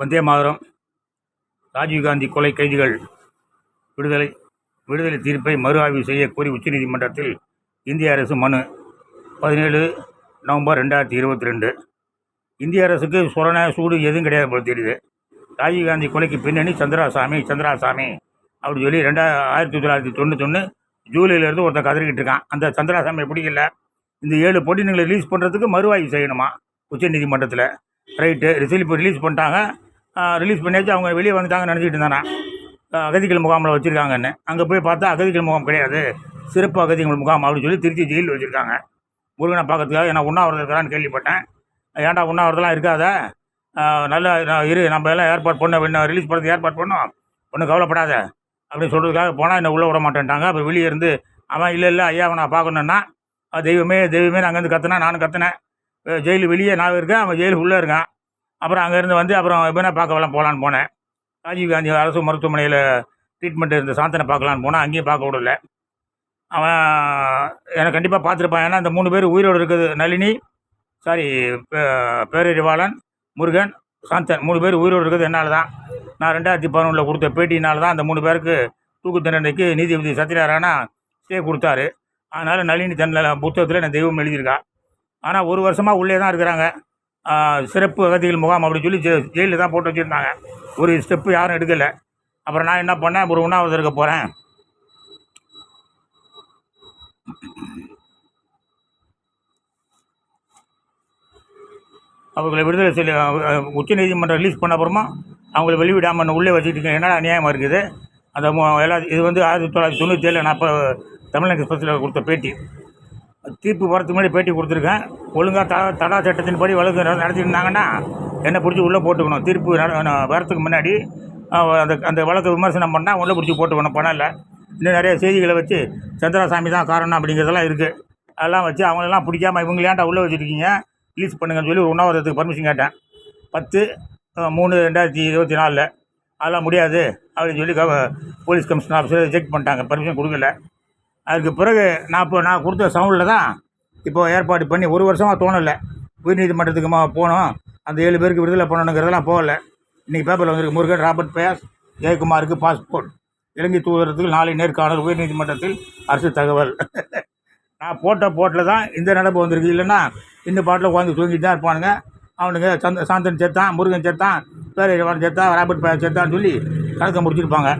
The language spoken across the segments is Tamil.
வந்தே மாதரம். ராஜீவ்காந்தி கொலை கைதிகள் விடுதலை விடுதலை தீர்ப்பை மறு ஆய்வு செய்ய கோரி உச்சநீதிமன்றத்தில் இந்திய அரசு மனு. பதினேழு நவம்பர் ரெண்டாயிரத்தி இருபத்தி ரெண்டு. இந்திய அரசுக்கு சுரண சூடு எதுவும் கிடையாது போல தெரியுது. ராஜீவ்காந்தி கொலைக்கு பின்னணி சந்திராசாமி சந்திராசாமி அப்படின்னு சொல்லி ரெண்டா ஆயிரத்தி தொள்ளாயிரத்தி தொண்ணூத்தொன்று ஜூலையிலேருந்து ஒருத்தன் கதறிக்கிட்டு இருக்கான். அந்த சந்திராசாமி பிடிக்கல இந்த ஏழு பொட்டினங்களை ரிலீஸ் பண்ணுறதுக்கு மறு ஆய்வு செய்யணுமா? உச்சநீதிமன்றத்தில். ரைட்டு ரிசல்ட் இப்போ ரிலீஸ் பண்ணிட்டாங்க. ரிலீஸ் பண்ணியாச்சு. அவங்க வெளியே வந்துட்டாங்கன்னு நினச்சிட்டு இருந்தானா? அகதிகள் முகாமில் வச்சுருக்காங்கன்னு. அங்கே போய் பார்த்தா அகதிகள் முகாம் கிடையாது. சிறப்பு அகதிகள் முகாம் அப்படின்னு சொல்லி திருச்சி ஜெயிலில் வச்சுருக்காங்க. முருகனை பார்க்கறதுக்காக ஏன்னா உண்ணாவிரதம் இருக்கிறான்னு கேள்விப்பட்டேன். ஏன்டா உண்ணாவிரதெல்லாம் இருக்காத? நல்ல நல்லா நான் இரு நம்ம எல்லாம் ஏற்பாடு பண்ண வேணும் ரிலீஸ் பண்ணுறதுக்கு ஏற்பாடு பண்ணோம். ஒன்றும் கவலைப்படாத. அப்படின்னு சொல்கிறதுக்காக போனால் என்னை உள்ளே விட மாட்டேன்ட்டாங்க. அப்புறம் வெளியே இருந்து அவன் இல்லை இல்லை ஐயாவை நான் பார்க்கணுன்னா தெய்வமே தெய்வமே நான் அங்கேருந்து கத்துனா நானும் கத்துனேன். ஜெயிலு வெளியே நான் இருக்கேன். அவன் ஜெயிலு உள்ளே இருக்கான். அப்புறம் அங்கேருந்து வந்து அப்புறம் இவனை பார்க்கலாம் போகலான்னு போனேன். ராஜீவ் காந்தி அரசு மருத்துவமனையில் ட்ரீட்மெண்ட் இருந்த சாந்தனை பார்க்கலான்னு போனால் அங்கேயும் பார்க்க விடல. அவன் எனக்கு கண்டிப்பாக பார்த்துருப்பான். ஏன்னா இந்த மூணு பேர் உயிரோடு இருக்குது. நளினி சாரி பே- பேரறிவாளன் முருகன் சாந்தன். மூணு பேர் உயிரோடு இருக்கிறது என்னால் தான் நான் ரெண்டாயிரத்தி பதினொன்றில் கொடுத்த பேட்டியினால் தான் அந்த மூணு பேருக்கு தூக்கு தண்டனைக்கு நீதிபதி சத்யநாராயணா ஸ்டே கொடுத்தாரு. அதனால் நளினி தன்னில் புத்தகத்தில் நான் தெய்வம் எழுதியிருக்கா. ஆனால் ஒரு வருஷமாக உள்ளே தான் இருக்கிறாங்க. சிறப்பு அகதிகள் முகாம் அப்படி சொல்லி ஜெ ஜெயிலில் தான் போட்டு வச்சுருந்தாங்க. ஒரு ஸ்டெப்பு யாரும் எடுக்கலை. அப்புறம் நான் என்ன பண்ணேன்? ஒரு உண்ணாவிரதம் இருக்க போகிறேன் அவர்களை விடுதலை செய்ய உச்ச நீதிமன்றம் ரிலீஸ் பண்ண அப்புறமா அவங்கள வெளிவிடாமல் உள்ளே வச்சுக்கிட்டு என்னடா அநியாயமாக இருக்குது? அந்த எல்லா இது வந்து ஆயிரத்தி தொள்ளாயிரத்தி தொண்ணூற்றி ஏழில் நான் இப்போ தமிழக எக்ஸ்பிரஸில் கொடுத்த பேட்டி. தீர்ப்பு வரதுக்கு முன்னாடி பேட்டி கொடுத்துருக்கேன். ஒழுங்காக த தடா சட்டத்தின்படி வழக்கு நடத்திட்டு இருந்தாங்கன்னா என்னை பிடிச்சி உள்ளே போட்டுக்கணும். தீர்ப்பு வரத்துக்கு முன்னாடி அந்த அந்த வழக்கை விமர்சனம் பண்ணால் உள்ளே பிடிச்சி போட்டுக்கணும். பணம் இல்லை. இன்னும் நிறைய செய்திகளை வச்சு சந்திராசாமி தான் காரணம் அப்படிங்கிறதெல்லாம் இருக்குது அதெல்லாம் வச்சு அவங்களெல்லாம் பிடிக்காம இவங்க ஏன்டா உள்ளே வச்சுருக்கீங்க? ரிலீஸ் பண்ணுங்கன்னு சொல்லி ஒரு உண்ணாவிரதத்துக்கு பர்மிஷன் கேட்டேன். பத்து மூணு ரெண்டாயிரத்தி இருபத்தி நாலில். அதெல்லாம் முடியாது அப்படின்னு சொல்லி போலீஸ் கமிஷனர் ஆஃபீஸர் ரிஜெக்ட் பண்ணிட்டாங்க. பர்மிஷன் கொடுக்கல. அதுக்கு பிறகு நான் இப்போ நான் கொடுத்த சவுண்டில் தான் இப்போ ஏற்பாடு பண்ணி ஒரு வருஷமாக தோணலை. உயர்நீதிமன்றத்துக்கு போகணும் போனோம். அந்த ஏழு பேருக்கு விடுதலை பண்ணணுங்கிறதெல்லாம் போகல. இன்றைக்கி பேப்பரில் வந்திருக்கு முருகன் ராபர்ட் பயாஸ் ஜெயக்குமாருக்கு பாஸ்போர்ட் இலங்கை தூதரத்துக்கு நாளை நேர்காணல் உயர்நீதிமன்றத்தில் அரசு தகவல். நான் போட்ட போட்டில் தான் இந்த நடப்பு வந்திருக்கு. இல்லைன்னா இந்த பாட்டில் உட்காந்து தூங்கிட்டு தான் இருப்பானுங்க. அவனுங்க சந்த சாந்தன் செத்தான் முருகன் செத்தான் பேரறிவாளன் செத்தான் ராபர்ட் பயாஸ் செத்தான்னு சொல்லி கணக்கை முடிச்சிருப்பாங்க.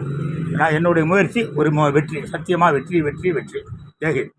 நான் என்னுடைய முயற்சி ஒரு மு- வெற்றி சத்தியமாக வெற்றி வெற்றி வெற்றி. ஜெயஹிந்த்